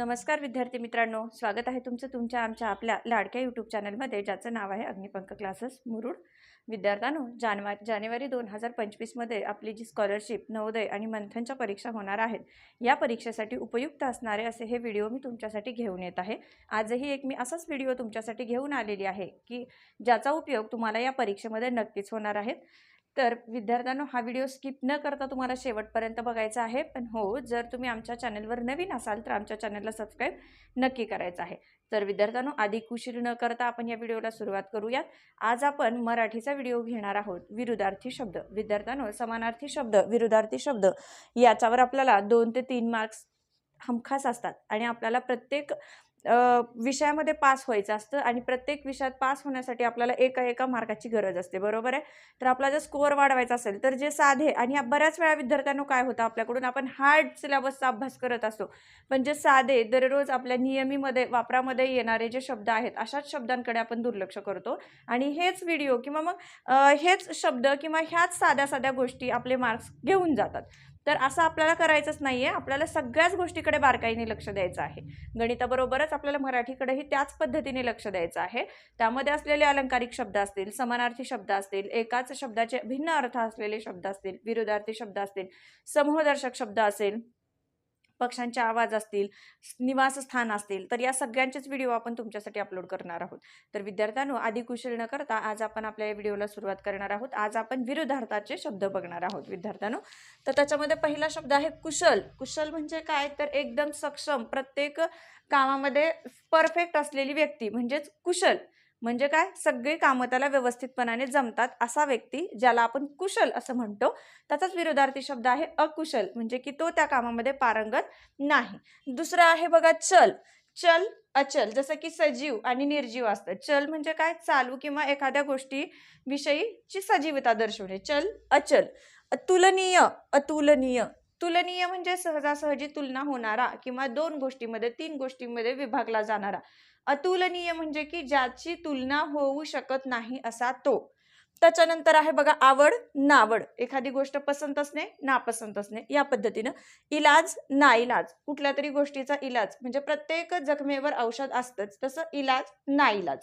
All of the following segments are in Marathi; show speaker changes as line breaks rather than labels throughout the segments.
नमस्कार विद्यार्थी मित्रांनो स्वागत आहे तुमचं तुमच्या आमच्या आपल्या लाडक्या यूट्यूब चॅनलमध्ये ज्याचं नाव आहे अग्निपंख क्लासेस मुरुड. विद्यार्थ्यांनो जानवा जानेवारी दोन हजार पंचवीसमध्ये आपली जी स्कॉलरशिप नवोदय आणि मंथनच्या परीक्षा होणार आहेत या परीक्षेसाठी उपयुक्त असणारे असे हे व्हिडिओ मी तुमच्यासाठी घेऊन येत आहे. आजही एक मी असाच व्हिडिओ तुमच्यासाठी घेऊन आलेली आहे की ज्याचा उपयोग तुम्हाला या परीक्षेमध्ये नक्कीच होणार आहेत तर विद्यार्थ्यांनो हा व्हिडिओ स्किप न करता तुम्हाला शेवटपर्यंत बघायचा आहे. पण हो जर तुम्ही आमच्या चॅनलवर नवीन असाल तर आमच्या चॅनलला सबस्क्राईब नक्की करायचं आहे. तर विद्यार्थ्यांनो अधिक उशीर न करता आपण या व्हिडिओला सुरुवात करूयात. आज आपण मराठीचा व्हिडिओ घेणार आहोत विरुद्धार्थी शब्द. विद्यार्थ्यांनो समानार्थी शब्द विरुद्धार्थी शब्द याच्यावर आपल्याला दोन ते तीन मार्क्स हमखास असतात. आणि आपल्याला प्रत्येक विषयामध्ये पास व्हायचं असतं आणि प्रत्येक विषयात पास होण्यासाठी आपल्याला एका एका मार्काची गरज असते. बरोबर आहे? तर आपला जर स्कोअर वाढवायचा असेल तर जे साधे आणि बऱ्याच वेळा विद्यार्थ्यांना काय होतं आपल्याकडून? आपण हार्ड सिलेबसचा अभ्यास करत असतो. पण जे साधे दररोज आपल्या नियमीमध्ये वापरामध्ये येणारे जे शब्द आहेत अशाच शब्दांकडे आपण दुर्लक्ष करतो. आणि हेच व्हिडिओ किंवा मग हेच शब्द किंवा ह्याच साध्या साध्या गोष्टी आपले मार्क्स घेऊन जातात. तर असं आपल्याला करायचंच नाही आहे आपल्याला सगळ्याच गोष्टीकडे बारकाईने लक्ष द्यायचं आहे. गणिताबरोबरच आपल्याला मराठीकडेही त्याच पद्धतीने लक्ष द्यायचं आहे. त्यामध्ये असलेले अलंकारिक शब्द असतील समानार्थी शब्द असतील एकाच शब्दाचे भिन्न अर्थ असलेले शब्द असतील विरोधार्थी शब्द असतील समूहदर्शक शब्द असेल पक्ष्यांचे आवाज असतील निवासस्थान असतील तर या सगळ्यांचेच व्हिडिओ आपण तुमच्यासाठी अपलोड करणार आहोत. तर विद्यार्थ्यांनो अधिक उशीर न करता आज आपण आपल्या या व्हिडिओला सुरुवात करणार आहोत. आज आपण विरुद्धार्थाचे शब्द बघणार आहोत विद्यार्थ्यांनो. तर त्याच्यामध्ये पहिला शब्द आहे कुशल. कुशल म्हणजे काय? तर एकदम सक्षम प्रत्येक कामामध्ये परफेक्ट असलेली व्यक्ती म्हणजेच कुशल. म्हणजे काय? सगळी कामं त्याला व्यवस्थितपणाने जमतात असा व्यक्ती ज्याला आपण कुशल असं म्हणतो. त्याचाच विरोधार्थी शब्द आहे अकुशल म्हणजे की तो त्या कामामध्ये पारंगत नाही. दुसरं आहे बघा चल. चल अचल जसं की सजीव आणि निर्जीव असतं. चल म्हणजे काय? चालू किंवा एखाद्या गोष्टी विषयीची सजीवता दर्शवणे. चल अचल अतुलनीय अतुलनीय. तुलनीय म्हणजे सहजासहजी तुलना होणारा किंवा दोन गोष्टीमध्ये तीन गोष्टींमध्ये विभागला जाणारा. अतुलनीय म्हणजे की ज्याची तुलना होऊ शकत नाही असा तो. त्याच्यानंतर आहे बघा आवड नावड. एखादी गोष्ट पसंत असणे नापसंत असणे. या पद्धतीनं इलाज नाइलाज. कुठल्या तरी गोष्टीचा इलाज. म्हणजे प्रत्येक जखमेवर औषध असतंच. तसं इलाज नाइलाज.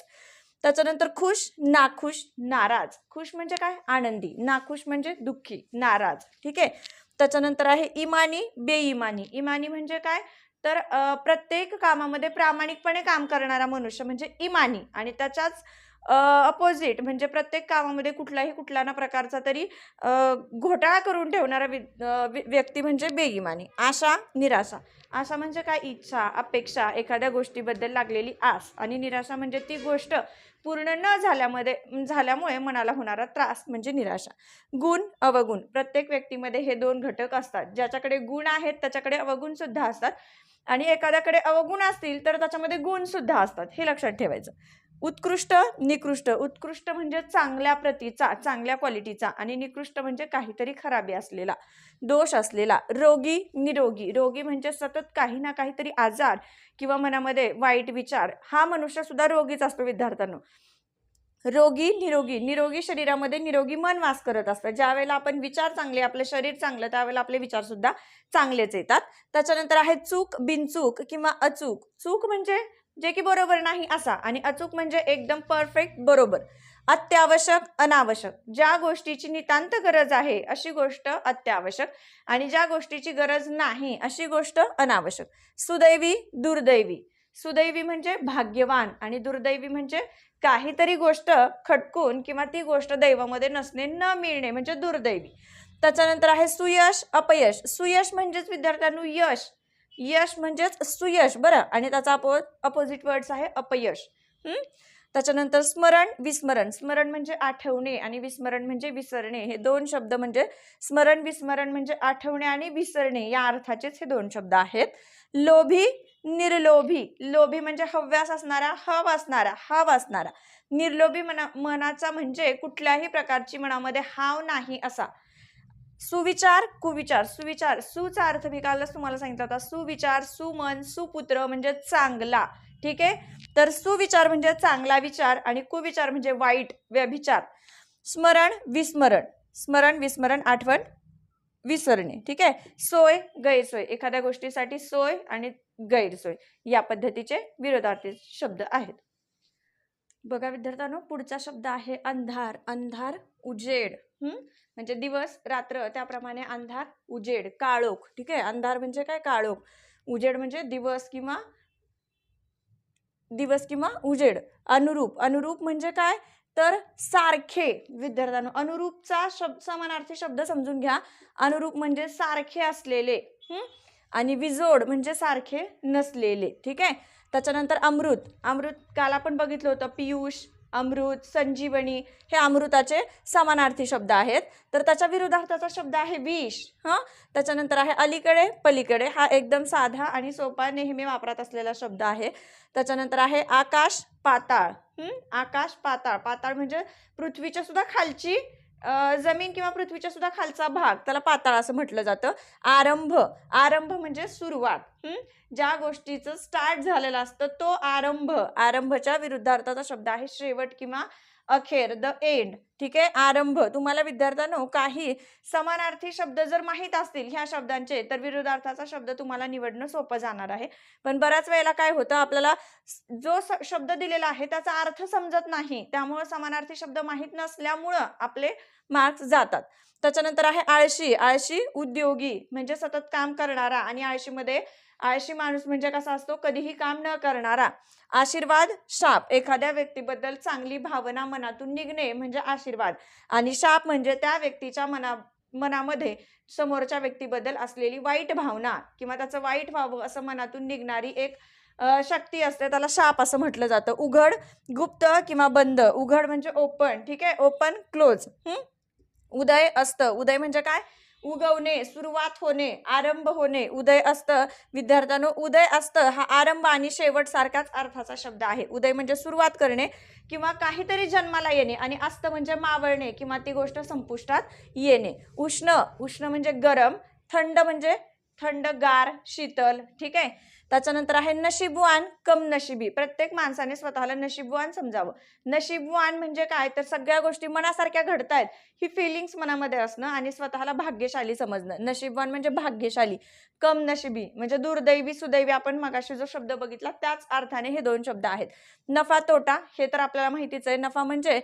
त्याच्यानंतर खुश नाखुश नाराज. खुश म्हणजे काय? आनंदी. नाखुश म्हणजे दुःखी नाराज. ठीक आहे? त्याच्यानंतर आहे इमानी बेईमानी इमानी म्हणजे काय? तर प्रत्येक कामामध्ये प्रामाणिकपणे काम करणारा मनुष्य म्हणजे इमानी आणि त्याच्याच अपोजिट म्हणजे प्रत्येक कामामध्ये कुठलाही कुठला ना प्रकारचा तरी घोटाळा करून ठेवणारा वि व्यक्ती म्हणजे बेईमानी आशा निराशा. आशा म्हणजे काय? इच्छा अपेक्षा एखाद्या गोष्टीबद्दल लागलेली आस आणि निराशा म्हणजे ती गोष्ट पूर्ण न झाल्यामध्ये झाल्यामुळे मनाला होणारा त्रास म्हणजे निराशा. गुण अवगुण. प्रत्येक व्यक्तीमध्ये हे दोन घटक असतात. ज्याच्याकडे गुण आहेत त्याच्याकडे अवगुण सुद्धा असतात आणि एखाद्याकडे अवगुण असतील तर त्याच्यामध्ये गुण सुद्धा असतात. हे लक्षात ठेवायचं. उत्कृष्ट निकृष्ट. उत्कृष्ट म्हणजे चांगल्या प्रतीचा चांगल्या क्वालिटीचा आणि निकृष्ट म्हणजे काहीतरी खराबी असलेला दोष असलेला रोगी निरोगी. रोगी म्हणजे सतत काही ना काहीतरी आजार किंवा मनामध्ये वाईट विचार हा मनुष्य सुद्धा रोगीच असतो विद्यार्थ्यांनो. रोगी निरोगी. निरोगी शरीरामध्ये निरोगी मन वास करत असतं. ज्यावेळेला आपण विचार चांगले आपलं शरीर चांगलं त्यावेळेला आपले विचार सुद्धा चांगलेच येतात. त्याच्यानंतर आहे चूक बिनचूक किंवा अचूक. चूक म्हणजे जे की बरोबर नाही असा. आणि अचूक म्हणजे एकदम परफेक्ट बरोबर. अत्यावश्यक अनावश्यक. ज्या गोष्टीची नितांत गरज आहे अशी गोष्ट अत्यावश्यक. आणि ज्या गोष्टीची गरज नाही अशी गोष्ट अनावश्यक. सुदैवी दुर्दैवी. सुदैवी म्हणजे भाग्यवान आणि दुर्दैवी म्हणजे काहीतरी गोष्ट खटकून किंवा ती गोष्ट दैवामध्ये नसणे न मिळणे म्हणजे दुर्दैवी. त्याच्यानंतर आहे सुयश अपयश. सुयश म्हणजेच विद्यार्थ्यांनो यश. यश म्हणजेच सुयश बरं? आणि त्याचा अपो अपोजिट वर्ड्स आहे अपयश. त्याच्यानंतर स्मरण विस्मरण. स्मरण म्हणजे आठवणे आणि विस्मरण म्हणजे विसरणे. हे दोन शब्द म्हणजे स्मरण विस्मरण म्हणजे आठवणे आणि विसरणे या अर्थाचेच हे दोन शब्द आहेत. लोभी निर्लोभी. लोभी म्हणजे हव्यास असणारा हव असणारा हव असणारा. निर्लोभी मना मनाचा म्हणजे कुठल्याही प्रकारची मनामध्ये हाव नाही असा. सुविचार कुविचार. सुविचार सुचा अर्थ मी कालच तुम्हाला सांगितला होता. सुविचार सुमन सुपुत्र म्हणजे चांगला. ठीक आहे? तर सुविचार म्हणजे चांगला विचार आणि कुविचार म्हणजे वाईट व्यभिचार. स्मरण विस्मरण. स्मरण विस्मरण आठवण विसरणे. ठीक आहे? सोय गैरसोय. एखाद्या गोष्टीसाठी सोय आणि गैरसोय. या पद्धतीचे विरोधार्थी शब्द आहेत. बघा विद्यार्थ्यांनो पुढचा शब्द आहे अंधार. अंधार उजेड. म्हणजे दिवस रात्र त्याप्रमाणे अंधार उजेड काळोख. ठीक आहे? अंधार म्हणजे काय? काळोख. उजेड म्हणजे दिवस किंवा दिवस किंवा उजेड. अनुरूप. अनुरूप म्हणजे काय? तर सारखे विद्यार्थ्यांनो अनुरूपचा शब्द समानार्थी शब्द समजून घ्या. अनुरूप म्हणजे सारखे असलेले. आणि विजोड म्हणजे सारखे नसलेले. ठीक आहे? त्याच्यानंतर अमृत. अमृत काल आपण बघितलं होतं पियुष अमृत संजीवनी हे अमृताचे समानार्थी शब्द आहेत. तर त्याच्या विरुद्धार्थाचा शब्द आहे विष. हां? त्याच्यानंतर आहे अलीकडे पलीकडे. हा एकदम साधा आणि सोपा नेहमी वापरात असलेला शब्द आहे. त्याच्यानंतर आहे आकाश पाताळ. आकाश पाताळ. पाताळ म्हणजे पृथ्वीच्या सुद्धा खालची जमीन किंवा पृथ्वीच्या सुद्धा खालचा भाग त्याला पाताळ असं म्हटलं जातं. आरंभ. आरंभ म्हणजे सुरुवात. ज्या गोष्टीचं स्टार्ट झालेलं असतं तो आरंभ. आरंभच्या विरुद्धार्थाचा शब्द आहे शेवट किंवा अखेर द एंड. ठीक आहे? आरंभ. तुम्हाला विद्यार्थ्यांनो काही समानार्थी शब्द जर माहीत असतील ह्या शब्दांचे तर विरोधार्थाचा शब्द तुम्हाला निवडणं सोपं जाणार आहे. पण बऱ्याच वेळेला काय होतं आपल्याला जो स- शब्द दिलेला आहे त्याचा अर्थ समजत नाही. त्यामुळं समानार्थी शब्द माहीत नसल्यामुळं आपले मार्क्स जातात. त्याच्यानंतर आहे आळशी. आळशी उद्योगी म्हणजे सतत काम करणारा. आणि आळशीमध्ये आळशी माणूस म्हणजे कसा असतो? कधीही काम न करणारा. आशीर्वाद शाप. एखाद्या व्यक्तीबद्दल चांगली भावना मनातून निघणे म्हणजे आशीर्वाद. आणि शाप म्हणजे त्या व्यक्तीच्या मना मनामध्ये समोरच्या व्यक्तीबद्दल असलेली वाईट भावना किंवा त्याचं वाईट व्हावं असं मनातून निघणारी एक शक्ती असते. त्याला शाप असं म्हटलं जातं. उघड गुप्त किंवा बंद. उघड म्हणजे ओपन. ठीक आहे? Open close. उदय असतं. उदय म्हणजे काय? उगवणे सुरुवात होणे आरंभ होणे उदय असतं. विद्यार्थ्यांनो उदय असतं हा आरंभ आणि शेवट सारखाच अर्थाचा शब्द आहे. उदय म्हणजे सुरुवात करणे किंवा काहीतरी जन्माला येणे आणि अस्त म्हणजे मावळणे किंवा ती गोष्ट संपुष्टात येणे. उष्ण उष्ण म्हणजे गरम थंड म्हणजे थंड गार शीतल ठीक आहे? त्याच्यानंतर आहे नशीबवान कम नशिबी प्रत्येक माणसाने स्वतःला नशीबवान समजावं. नशीबवान म्हणजे काय? तर सगळ्या गोष्टी मनासारख्या घडतायत. ही फिलिंग्स मनामध्ये असणं आणि स्वतःला भाग्यशाली समजणं. नशीबवान म्हणजे भाग्यशाली. कम नशिबी म्हणजे दुर्दैवी सुदैवी. आपण मगाशी जो शब्द बघितला त्याच अर्थाने हे दोन शब्द आहेत. नफा तोटा हे तर आपल्याला माहितीच आहे. नफा म्हणजे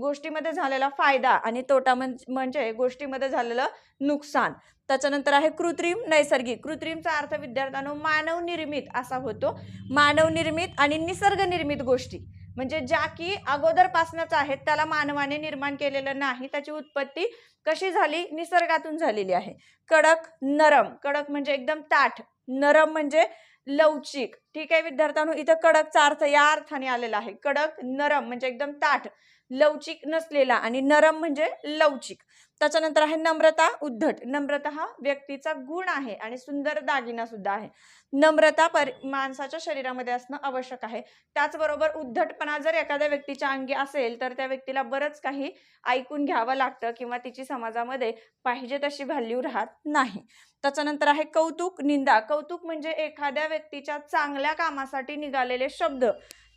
गोष्टीमध्ये झालेला फायदा आणि तोटा म्हणजे गोष्टीमध्ये झालेलं नुकसान. त्याच्यानंतर आहे कृत्रिम नैसर्गिक. कृत्रिमचा अर्थ विद्यार्थ्यांनो मानव निर्मित असा होतो. मानव निर्मित आणि निसर्ग निर्मित गोष्टी. म्हणजे ज्या की अगोदरपासूनच आहेत त्याला मानवाने निर्माण केलेलं नाही त्याची उत्पत्ती कशी झाली? निसर्गातून झालेली आहे. कडक नरम. कडक म्हणजे एकदम ताठ. नरम म्हणजे लवचिक. ठीक आहे विद्यार्थ्यांनो इथं कडकचा अर्थ या अर्थाने आलेला आहे. कडक नरम म्हणजे एकदम ताठ. लवचिक नसलेला आणि नरम म्हणजे लवचिक. त्याच्यानंतर आहे नम्रता उद्धट. नम्रता हा व्यक्तीचा गुण आहे आणि सुंदर दागिना सुद्धा आहे. नम्रता पर माणसाच्या शरीरामध्ये असणं आवश्यक आहे. त्याचबरोबर उद्धटपणा जर एखाद्या व्यक्तीच्या अंगी असेल तर त्या व्यक्तीला बरंच काही ऐकून घ्यावं लागतं किंवा तिची समाजामध्ये पाहिजे तशी व्हॅल्यू राहत नाही. त्याच्यानंतर आहे कौतुक निंदा. कौतुक म्हणजे एखाद्या व्यक्तीच्या चांगल्या कामासाठी निघालेले शब्द.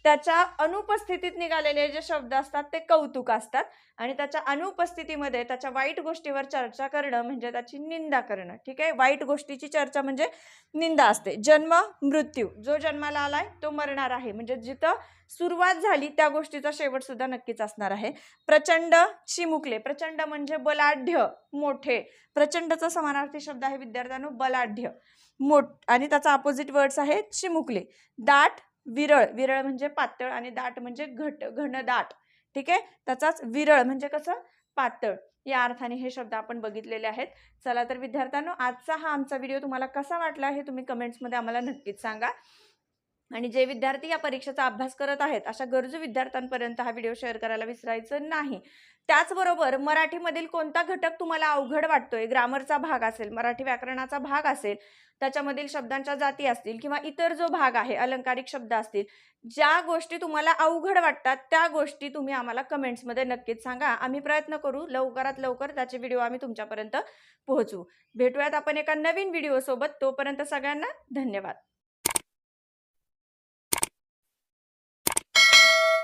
त्याच्या अनुपस्थितीत निघालेले जे शब्द असतात ते कौतुक असतात. आणि त्याच्या अनुपस्थितीमध्ये त्याच्या वाईट गोष्टीवर चर्चा करणं म्हणजे त्याची निंदा करणं. ठीक आहे? वाईट गोष्टीची चर्चा म्हणजे निंदा असते. जन्म मृत्यू. जो जन्माला आलाय तो मरणार आहे. म्हणजे जिथं सुरुवात झाली त्या गोष्टीचा शेवट सुद्धा नक्कीच असणार आहे. प्रचंड चिमुकले. प्रचंड म्हणजे बलाढ्य मोठे. प्रचंडचा समानार्थी शब्द आहे विद्यार्थ्यांनो बलाढ्य. मोठ आणि त्याचा अपोजिट वर्ड्स आहे चिमुकले. दाट विरळ विरळ म्हणजे पातळ आणि दाट म्हणजे घट घनदाट ठीक आहे? त्याचाच विरळ म्हणजे कसं? पातळ. या अर्थाने हे शब्द आपण बघितलेले आहेत. चला तर विद्यार्थ्यांनो आजचा हा आमचा व्हिडिओ तुम्हाला कसा वाटला हे तुम्ही कमेंट्समध्ये आम्हाला नक्कीच सांगा. आणि जे विद्यार्थी या परीक्षेचा अभ्यास करत आहेत अशा गरजू विद्यार्थ्यांपर्यंत हा व्हिडिओ शेअर करायला विसरायचं नाही. त्याचबरोबर मराठीमधील कोणता घटक तुम्हाला अवघड वाटतोय ग्रामरचा भाग असेल मराठी व्याकरणाचा भाग असेल त्याच्यामधील शब्दांच्या जाती असतील किंवा इतर जो भाग आहे अलंकारिक शब्द असतील ज्या गोष्टी तुम्हाला अवघड वाटतात त्या गोष्टी तुम्ही आम्हाला कमेंट्समध्ये नक्कीच सांगा. आम्ही प्रयत्न करू लवकरात लवकर त्याचे व्हिडिओ आम्ही तुमच्यापर्यंत पोहोचू भेटूयात आपण एका नवीन व्हिडिओसोबत. तोपर्यंत सगळ्यांना धन्यवाद.